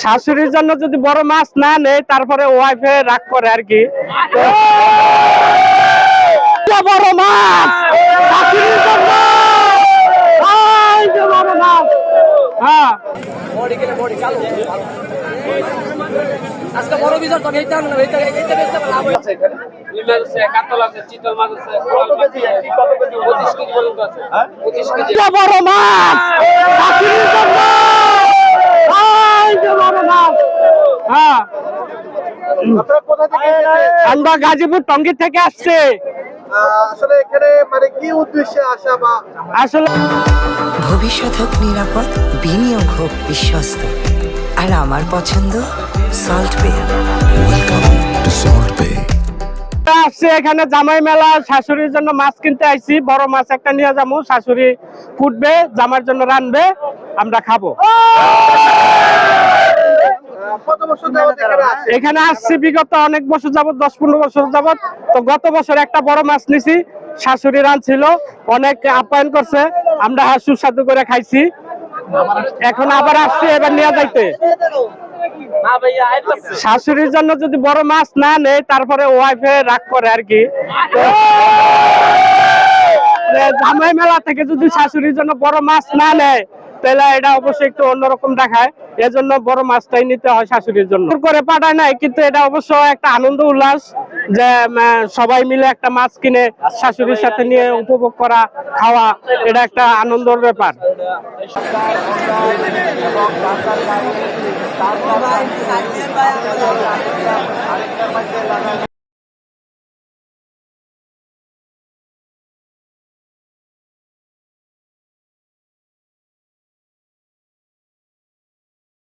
শাশুড়ির জন্য যদি বড় মাছ না নেই তারপরে ওয়াইফে রাগ করে আর কি। বড় মাছ! শাশুড়ির জন্য! বড় মাছ! হ্যাঁ। আজকে বড় বিজয় তো এইটা না এইটা এইটা বেচতে লাভ হচ্ছে রুই মাছ আছে কাতল আছে চিতল মাছ আছে কোরাল মাছ আছে পঁচিশ কেজি পর্যন্ত আছে। পঁচিশ কেজি। বড় মাছ শাশুড়ির জন্য এই যে বড় মাছ হ্যাঁ? আমরা গাজীপুর টঙ্গী থেকে আসছে। আসলে এখানে মানে কি উদ্দেশ্যে আসা বা আসলে ভবিষ্যৎ হোক নিরাপদ বিনিয়োগ হোক বিশ্বস্ত। আর আমার পছন্দ সল্ট আসছে এখানে জামাই মেলা শাশুড়ির জন্য মাছ কিনতে আইছি। বড় মাছ একটা নিয়ে যাব শাশুড়ি কুটবে জামার জন্য রানবে আমরা খাব আহ, কত বছর যাবত এখানে আসছি বিগত অনেক বছর যাবত দশ পনেরো বছর যাবত তো গত বছর একটা বড় মাছ নিছি শাশুড়ি রানছিল অনেক আপ্যায়ন করছে আমরা সুস্বাদু করে খাইছি। এখন আবার আসছি এবার নিয়ে যাইতে। শাশুড়ির জন্য যদি বড় মাছ না নেই তারপরে ওয়াইফে রাগ করে আর কি। জামাই মেলা থেকে যদি শাশুড়ির জন্য বড় মাছ না নেয় তাহলে এটা অবশ্যই একটু অন্যরকম দেখায়। এজন্য বড় মাছটাই নিতে হয় শাশুড়ির জন্য। করে পাঠায় নাই, কিন্তু এটা অবশ্য একটা আনন্দ উল্লাস যে সবাই মিলে একটা মাছ কিনে শাশুড়ির সাথে নিয়ে উপভোগ করা, খাওয়া, এটা একটা আনন্দের ব্যাপার।